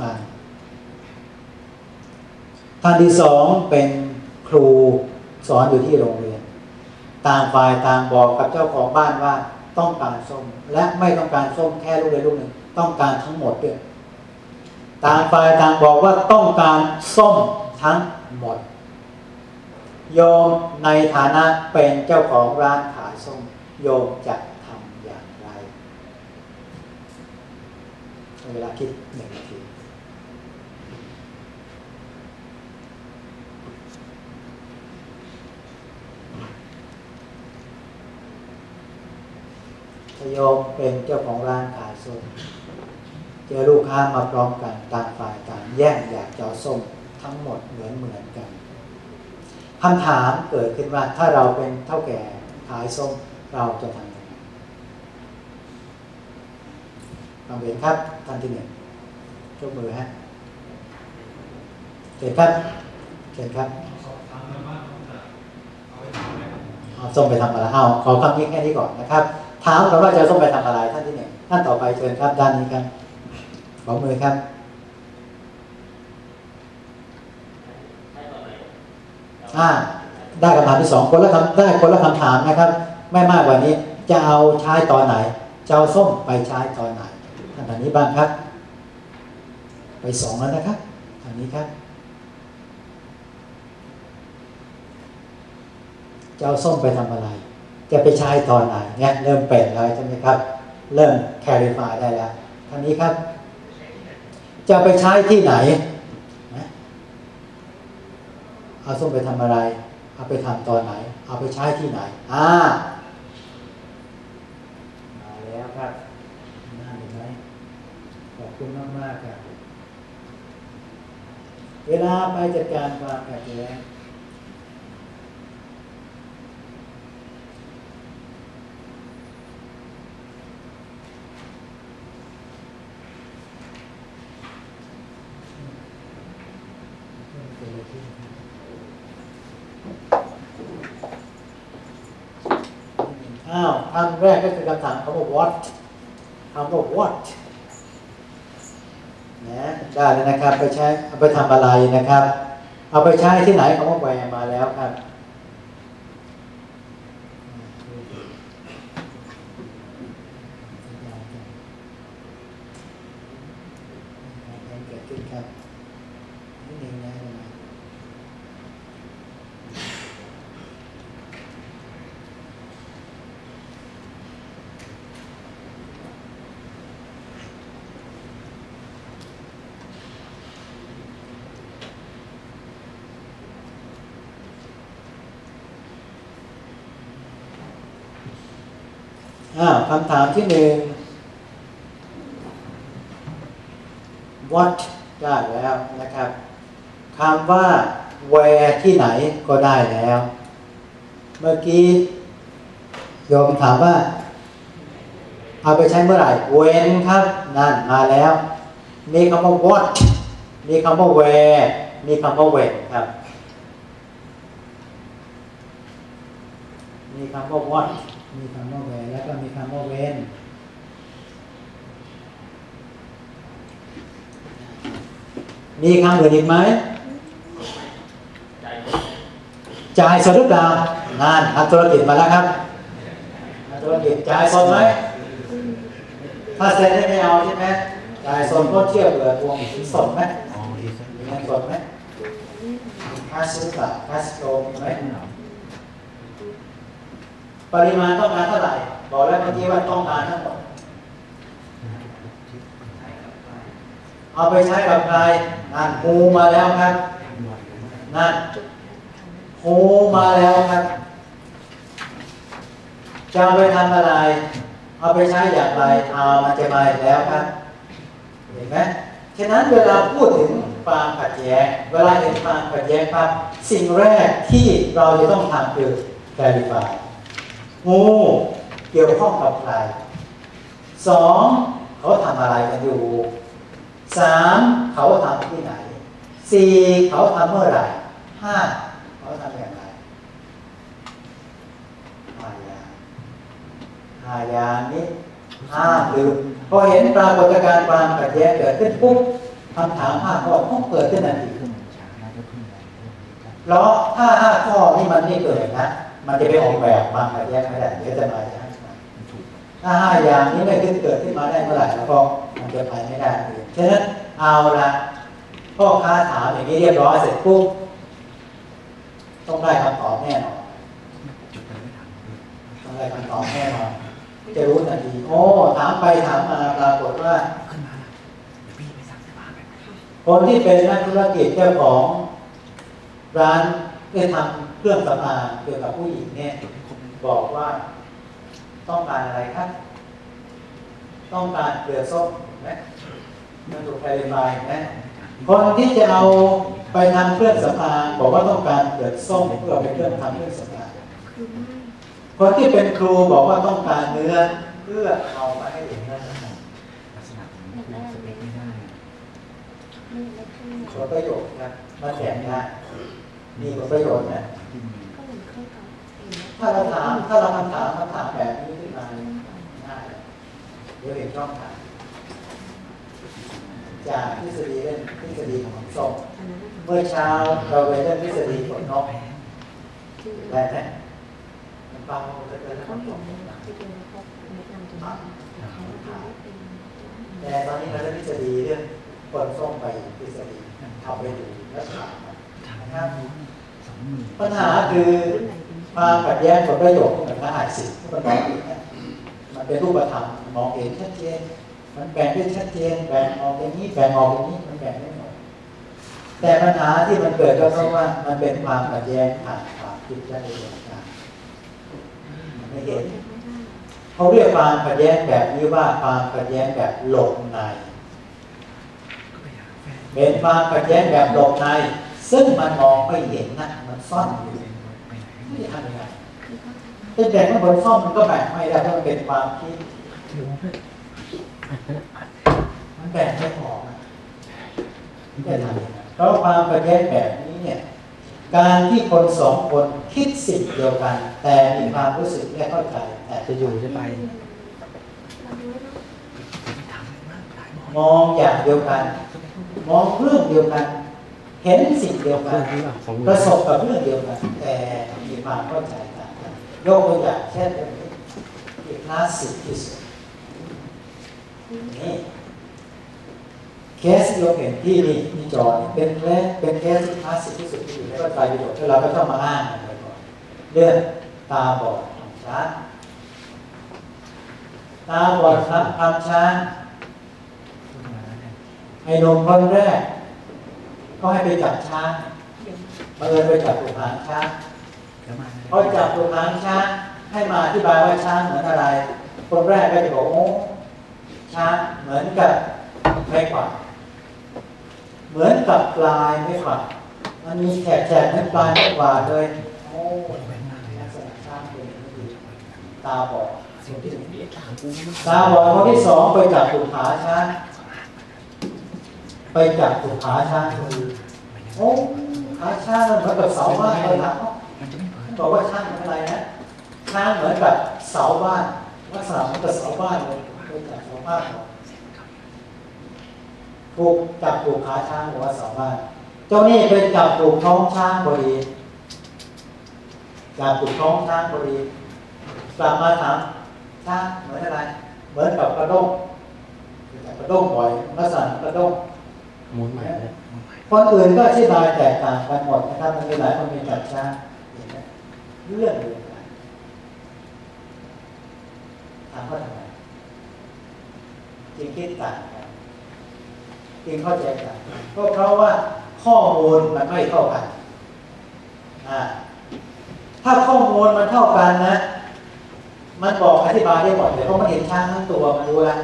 มาท่านที่สองเป็นครูสอนอยู่ที่โรงเรียน ต่างฝ่ายต่างบอกกับเจ้าของบ้านว่าต้องการส้ม และไม่ต้องการส้มแค่ลูกเดียวลูกหนึ่ง ต้องการทั้งหมดด้วยต่างฝ่ายต่างบอกว่าต้องการส้มทั้งหมด โยมในฐานะเป็นเจ้าของร้านขายส้ม โยมจะทำอย่างไรเวลาคิดหนึ่งนาทีถ้า โยมเป็นเจ้าของร้านขายส้มเจอลูกค้ามาพร้อมกันต่างฝ่ายต่างแย่งอยากจะเอาส้มทั้งหมดเหมือนเหมือนกันคำถามเกิดขึ้นว่าถ้าเราเป็นเท่าแก่ขายส้มเราจะทำยังไงฟังเห็นครับท่านที่หนึ่งยกมือฮะเชิญครับเชิญครับเอาส้มไปทำอะไรเอาขอคำนี้แค่นี้ก่อนนะครับ ถามก่อนว่าจะส้มไปทำอะไรท่านที่หนึ่งท่านต่อไปเชิญครับด้านนี้ครับขอมือครับอ่าได้คำถามที่สองคนละคำได้คนละคำถามนะครับ ไม่มากกว่านี้ จะเอาใช้ตอนไหนจะเอาส้มไปใช้ตอนไหนท่านนี้บ้างครับ ไปสองแล้วนะครับอันนี้ครับจะเอาส้มไปทำอะไร จะไปใช้ตอนไหนเนี่ยเริ่มเป็นแล้วใช่ไหมครับ เริ่มแคลิฟายได้แล้วท่านนี้ครับ จะไปใช้ที่ไหนเอาส้มไปทำอะไร เอาไปทำตอนไหน เอาไปใช้ที่ไหน อ่า มาแล้วครับน่าเห็นไหมขอบคุณมากมากครับ เวลาไปจัดการความขัดแย้ง อ้าวคำแรกก็คือคำถามคำว่า what คำว่า what นะได้แล้วนะครับ ไปใช้เอาไปทำอะไรนะครับ เอาไปใช้ที่ไหนคำว่าแวร์มาแล้วครับ เกิดขึ้นครับนิดนึงนะ อ่าคำถามที่หนึ่ง what ได้แล้วนะครับคำว่า where ที่ไหนก็ได้แล้ว เมื่อกี้โยมถามว่า เอาไปใช้เมื่อไหร่ when ครับ นั่นมาแล้ว มีคำว่า what มีคำว่า where มีคำว่า when ครับ มีคำว่า what มีคำว่า where แล้วก็มีคำว่า when มีคำอื่นอีกไหมจ่ายสดหรือเปล่างานทำธุรกิจมาแล้วครับทำธุรกิจจ่ายสดไหมถ้าเซ็นได้ไม่เอาใช่ไหมจ่ายสดก็เทียบเหลือทวงสดไหมมีเงินสดไหมค่าซื้อฝากค่าสโตรมีไหม ปริมาณต้องการเท่าไหร่ บอกแล้วเมื่อกี้ว่าต้องการทั้งหมดเอาไปใช้กับใครนั่นฮูมาแล้วครับนั่นฮูมาแล้วครับจะไปทำอะไร เอาไปใช้อย่างไรเอามันจะมาแล้วครับเห็นไหมฉะนั้นเวลาพูดถึงความขัดแย้งเวลาเห็นความขัดแย้งครับสิ่งแรกที่เราจะต้องทำคือ clarify งูเกี่ยวข้องกับใครสองเขาทำอะไรกันอยู่สามเขาทำที่ไหนสี่เขาทำเมื่อไหร่ห้าเขาทำอย่างไรห้าอย่างห้าอย่างนี้ห้าลืมพอเห็นปรากฏการณ์ความขัดแย้งเกิดขึ้นปุ๊บคำถามห้าข้อต้องเกิดขึ้นทันทีเครื่อะไรเรื่องนี้ครับเพราะถ้าห้าข้อนี่มันไม่เกิดนะ มันจะไปออกแบบควาขัดแย้งไม่ได้เดี๋ยวจะมาจะให้มามันถูกถ้าห้าอย่างนี้ไม่ขึ้นเกิดขึ้นมาได้เมื่อไหร่แล้วก็มันจะไปไม่ได้เลยฉะนั้นเอาละพ่อค้าถามอย่างนี้เรียบร้อยเสร็จปุ๊บต้องได้คำตอบแน่นอนต้องได้คำตอบแน่นอนจะรู้ทันทีโอ้ถามไปถามมาปรากฏว่าคนที่เป็นนักธุรกิจเจ้าของร้านเพื่ทำ เครื่องสำอางเกี่ยวกับผู้หญิงเนี่ยจุดให้ครบเลยบอกว่าต้องการอะไรครับ ต้องการเกลือส้มเห็นไหมมันถูกไฟไฟเห็นไหมคนที่จะเอาไปทำเครื่องสำอางบอกว่าต้องการเกลือส้มเพื่อเป็นเครื่องทำเครื่องสำอางคือไม่คนที่เป็นครูบอกว่าต้องการเนื้อเพื่อเอามาให้เด็กนั่นลักษณะของมันคือสเปคไม่ได้ไม่ได้ขึ้นผลประโยชน์ครับมาแถมได้ มีผลประโยชน์นะที่มีก็เหมือนเครื่องเก่าเองนะถ้าเราถามถ้าเราคำถามคำถามแบบนี้ขึ้นมาเนี่ยง่ายเดี๋ยวเห็นช่องทางจากทฤษฎีเรื่องทฤษฎีของส้มอันนั้นนะคะเมื่อเช้าเราไปเรื่องทฤษฎีขนนกแพ้ที่ได้ไหมมันฟังมันจะเกิดเขาคำตเห็อนบที่ดูแล้วเขาแนะนำตัวนี้แต่เขาไม่ได้เป็นแต่ตอนนี้เราเรื่องทฤษฎีเรื่องคนส้มไปทฤษฎีเอาไปดูแล้วถาม ปัญหาคือความขัดแย้งผลประโยชน์กับรหัสสิทธิ์ที่มันมองเห็นนะมันเป็นรูปธรรมมองเห็นชัดเจน มันแบ่งได้ชัดเจน แบ่งออกอย่างนี้ แบ่งออกอย่างนี้ มันแบ่งไม่หมด แต่ปัญหาที่มันเกิดก็เพราะว่ามันเป็นความขัดแย้งผ่านความคิดและอุดมการณ์มันไม่เห็นเขาเรียกความขัดแย้งแบบนี้ว่าความขัดแย้งแบบหลบในก็ไปหาแฟนเป็นความขัดแย้งแบบหลบใน ซึ่งมันมองไม่เห็นนะมันซ่อนอยู่ไปไหนไม่ได้ทำยังไงคือเขาทำเป็นแบ่งข้างบนซ่อมมันก็แบ่งไม่ได้เพราะมันเป็นความคิดมันแบ่งไม่ออกนะจะทำยังไงเพราะความขัดแย้งแบบนี้เนี่ย การที่คนสองคนคิดสิ่งเดียวกัน แต่มีความรู้สึกและเข้าใจแต่จะอยู่จะไปเราดูแล้วเนาะไหมมองอย่างเดียวกัน มองเรื่องเดียวกัน เห็นสิ่งเดียวเคกัรื่อนงนี้ป่ะสองหมื่นประสบกับเรื่องเดียวกันแต่มีความเข้าใจต่างกันยกตัวอย่างเช่นเรื่องนี้ที่คลาสสิกที่สุดนี่เคสที่เราเห็นที่นี่ที่จอเนี่ยเป็นเคสเป็นเคสที่คลาสสิกที่สุดที่อยู่ในพระไตรปิฎกที่เราก็ต้องมาอ้างกันบ่อยๆเรื่องตาบอดของช้างตาบอดครับทำช้างไอ้หนุ่มคนแรก ก็ให้ไปจับช้างเดี๋ยวมาเอินไปจับถูกหางช้างเดี๋ยวมาพอจับถูกหางช้างให้มาอธิบายว่าช้างเหมือนอะไร คนแรกก็จะบอกโอ้ช้างเหมือนกับไม่ขวาดเหมือนกับปลายไม่ขวาดมันมีแฉกแฉกๆเหมือนปลายไม่ขวาดเลยโอ้ปวดแหวนมากเลยลันะกษณะช้างเป็นอย่างนี้ตาบอดสิ่งที่ผมเรียกถามกูมันตาบอดคนที่สองไปจับถูกขาช้าง ไปจับถูกขาช้างคือโอ้ขาช้างมันเหมือนกับเสาบ้านเลยนะเผลอบอกว่าช้างเป็นอะไรนะช้างเหมือนกับเสาบ้านลักษณะเหมือนกับเสาบ้านเลยไปจับเสาบ้านถูกจับถูกขาช้างบอกว่าเสาบ้าน เจ้านี่ไปจับถูกท้องช้างพอดีจับถูกท้องช้างพอดีกลับมาถามช้างเหมือนอะไร เหมือนกับกระด้งจับกระด้งบ่อยลักษณะกระด้ง มุนใหม่เลยคนอื่นก็อธิบายแตกต่างกันหมดนะครับ มันมีหลายคนมีจับช้างเห็นไหมเรื่องเดียวกันถามว่าทำไมจึงคิดต่างกันจึงเข้าใจต่างกันก็เพราะว่าข้อมูลมันไม่เท่ากันอ่าถ้าข้อมูลมันเท่ากันนะ มันบอกอธิบายได้หมดเลยเพราะมันเห็นช้างทั้งตัวมันรู้แล้ว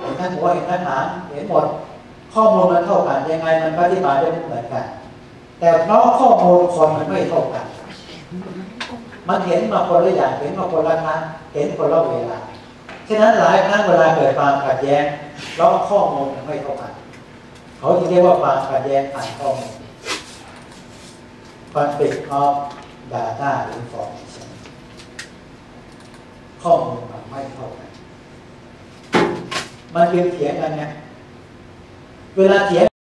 เห็นทั้งหัวเห็นทั้งหางเห็นหมด ข้อมูลมันเท่ากันยังไงมันก็อธิบายได้ไม่เหมือนกัน แต่เพราะข้อมูลคนมันไม่เท่ากัน มันเห็นมาคนละอย่างเห็นมาคนละครั้งเห็นคนละเวลาฉะนั้นหลายครั้งเวลาเกิดความขัดแย้งเพราะข้อมูลมันไม่เท่ากัน เขาจึงเรียกว่าความขัดแย้งผ่านข้อมูล conflict of data information ข้อมูลมันไม่เท่ากันมันคือเถียงกันไง เวลาเถียง